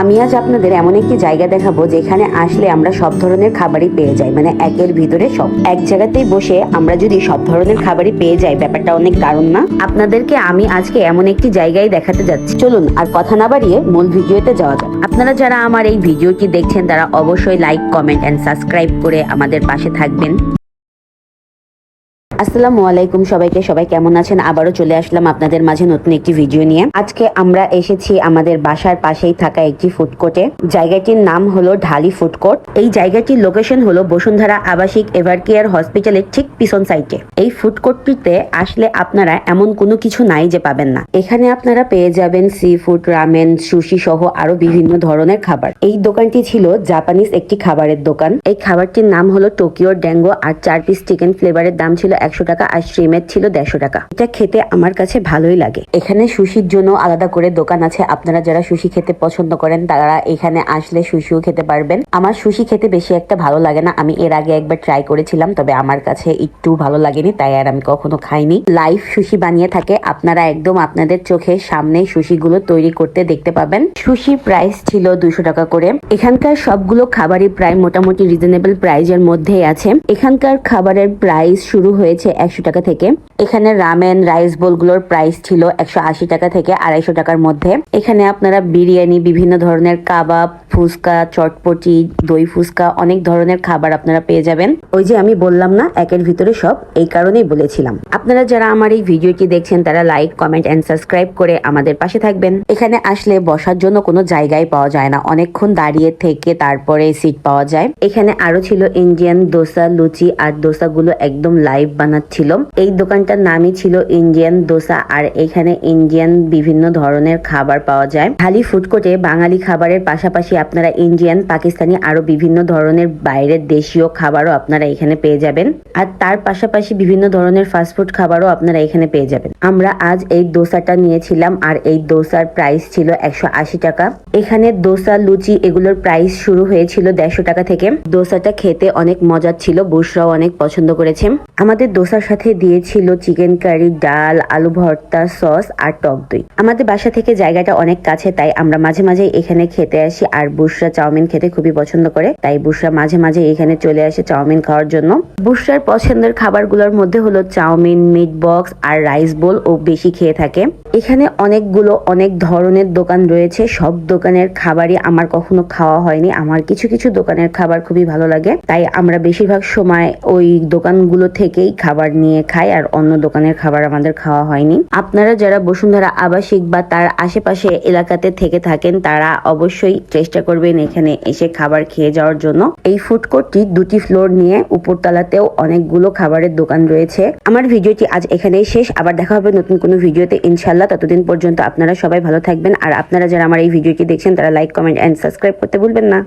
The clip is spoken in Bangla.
আমি আজ আপনাদের এমন একটি জায়গা দেখাবো যেখানে আসলে আমরা সব ধরনের খাবারই পেয়ে যাই মানে একের ভিতরে সব। এক জায়গাতেই বসে আমরা যদি সব ধরনের খাবারই পেয়ে যাই, ব্যাপারটা অনেক দারুণ না? আপনাদেরকে আমি আজকে এমন একটি জায়গায় দেখাতে যাচ্ছি। চলুন, আর কথা না বাড়িয়ে মূল ভিডিওতে যাওয়া যাক। আপনারা যারা আমার এই ভিডিওটি দেখছেন, তারা অবশ্যই লাইক কমেন্ট এন্ড সাবস্ক্রাইব করে আমাদের পাশে থাকবেন। আসসালামু আলাইকুম সবাইকে, সবাই কেমন আছেন? আবারও চলে আসলাম আপনাদের মাঝে নতুন একটি ভিডিও নিয়ে। আজকে আমরা এসেছি আমাদের বাসার পাশেই থাকা একটি ফুড কোর্টে জায়গাটির নাম হলো ঢালি ফুড কোর্ট এই জায়গাটির লোকেশন হলো বসুন্ধরা আবাসিক এভারকেয়ার হসপিটালের ঠিক পিছন সাইডে এই ফুড কোর্টটিতে আসলে আপনারা এমন কোনো কিছু নাই যে পাবেন না। এখানে আপনারা পেয়ে যাবেন সি ফুড রামেন সুশি সহ আরও বিভিন্ন ধরনের খাবার। এই দোকানটি ছিল জাপানিজ একটি খাবারের দোকান। এই খাবারটির নাম হলো টোকিও ড্যাঙ্গো আর চার পিস চিকেন ফ্লেভারের দাম ছিল একশো টাকা আর শ্রিমের ছিল দেড়শো টাকা। এটা খেতে আমার কাছে ভালোই লাগে। এখানে সুশির জন্য আলাদা করে দোকান আছে। আপনারা যারা সুশি খেতে পছন্দ করেন, তারা এখানে আসলে সুশিও খেতে পারবেন। আমার সুশি খেতে বেশি একটা ভালো লাগে না। আমি এর আগে একবার ট্রাই করেছিলাম, তবে আমার কাছে একটু ভালো লাগেনি, তাই আর আমি কখনো খাইনি। লাইভ সুশি বানিয়ে থাকে। আপনারা একদম আপনাদের চোখের সামনে সুশিগুলো তৈরি করতে দেখতে পাবেন। সুশি প্রাইস ছিল দুশো টাকা করে। এখানকার সবগুলো খাবারই প্রায় মোটামুটি রিজনেবল প্রাইজের মধ্যেই আছে। এখানকার খাবারের প্রাইস শুরু হয়েছে একশো টাকা থেকে। এখানে রামেন রাইস বোলগুলোর প্রাইস ছিল একশো আশি টাকা থেকে আড়াইশো টাকার মধ্যে। এখানে আপনারা বিরিয়ানি, বিভিন্ন ধরনের কাবাব, ফুচকা, চটপটি, দই ফুচকা, অনেক ধরনের খাবার আপনারা পেয়ে যাবেন। ওই যে আমি বললাম না, একের ভিতরে সব, এই কারণেই বলেছিলাম। আপনারা যারা আমার এই ভিডিওটি দেখছেন, তারা লাইক কমেন্ট এন্ড সাবস্ক্রাইব করে আমাদের পাশে থাকবেন। এখানে আসলে বসার জন্য কোনো জায়গায় পাওয়া যায় না। অনেকক্ষণ দাঁড়িয়ে থেকে তারপরে সিট পাওয়া যায়। এখানে আরও ছিল ইন্ডিয়ান দোসা, লুচি আর দোসাগুলো একদম লাইভ বানাচ্ছিল। এই দোকানটার নামই ছিল ইন্ডিয়ান দোসা আর এখানে ইন্ডিয়ান বিভিন্ন ধরনের খাবার পাওয়া যায়। খালি ফুড কোর্টে বাঙালি খাবারের পাশাপাশি আপনারা ইন্ডিয়ান, পাকিস্তানি আরও বিভিন্ন ধরনের বাইরের দেশীয় খাবারও আপনারা এখানে পেয়ে যাবেন। আর তার পাশাপাশি বিভিন্ন ধরনের ফাস্টফুড খাবারও আপনারা এখানে পেয়ে যাবেন। আমরা আজ এই দোসাটা নিয়েছিলাম আর এই দোসার প্রাইস ছিল একশো আশি টাকা। এখানে দোসা, লুচি এগুলোর প্রাইস শুরু হয়েছিল দেড়শো টাকা থেকে। দোসাটা খেতে অনেক মজার ছিল, বুসরাও অনেক পছন্দ করেছে। আমাদের দোসার সাথে দিয়েছিল চিকেন কারি, ডাল, আলু ভর্তা, সস আর টক দই। আমাদের বাসা থেকে জায়গাটা অনেক কাছে, তাই আমরা মাঝে মাঝে এখানে খেতে আসি। আর বুসরা চাউমিন খেতে খুবই পছন্দ করে, তাই বুসরা মাঝে মাঝে এখানে চলে আসে চাউমিন খাওয়ার জন্য। বুসরার পছন্দের খাবারগুলোর মধ্যে হলো চাউমিন, মিট বক্স আর রাইস বোল ও বেশি খেয়ে থাকে। এখানে অনেকগুলো, অনেক ধরনের দোকান রয়েছে। সব দোকানের খাবারই আমার কখনো খাওয়া হয়নি। আমার কিছু কিছু দোকানের খাবার খুবই ভালো লাগে। তাই আমরা বেশিরভাগ সময় ওই দোকানগুলো থেকেই খাবার নিয়ে খাই। আর অন্য দোকানের খাবার আমাদের খাওয়া হয়নি। আপনারা যারা বসুন্ধরা আবাসিক বা তার আশেপাশে এলাকাতে থেকে থাকেন, তারা অবশ্যই চেষ্টা করবেন এখানে এসে খাবার খেয়ে যাওয়ার জন্য। এই ফুড কোর্টটি দুটি ফ্লোর নিয়ে উপরতলাতেও অনেকগুলো খাবারের দোকান রয়েছে। আমার ভিডিওটি আজ এখানেই শেষ। আবার দেখা হবে নতুন কোনো ভিডিওতে। ইনশাল্লাহ ততদিন পর্যন্ত আপনারা সবাই ভালো থাকবেন। আর আপনারা যারা আমার এই ভিডিওটি দেখছেন, তারা লাইক কমেন্ট এন্ড সাবস্ক্রাইব করতে ভুলবেন না।